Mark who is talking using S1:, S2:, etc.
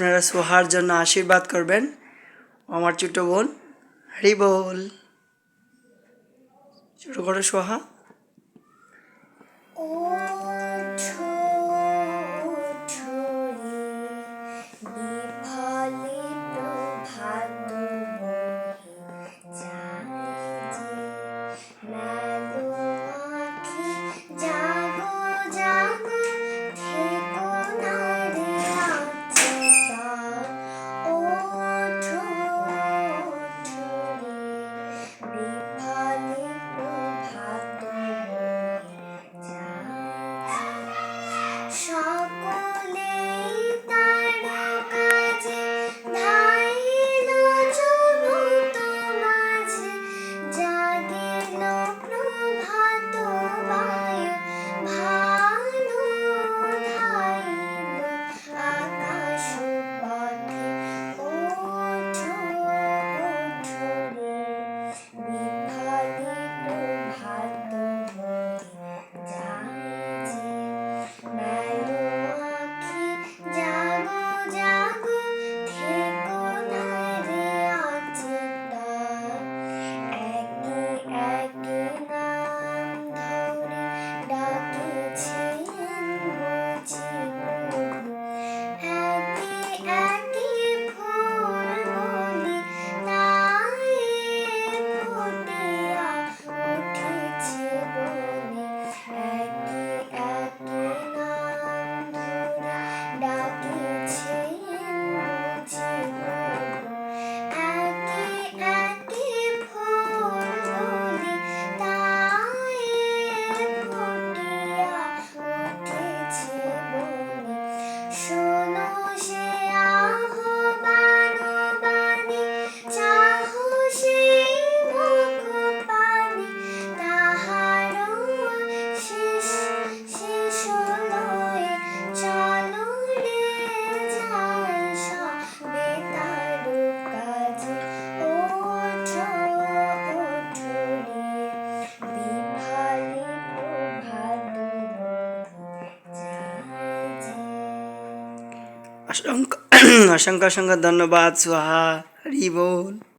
S1: আপনারা সোহার জন্য আশীর্বাদ করবেন। আমার ছোট বোন হরি বল। ছোট করে সোহা। অসংখ্য অসংখ্য অসংখ্য ধন্যবাদ সোহা হরি বল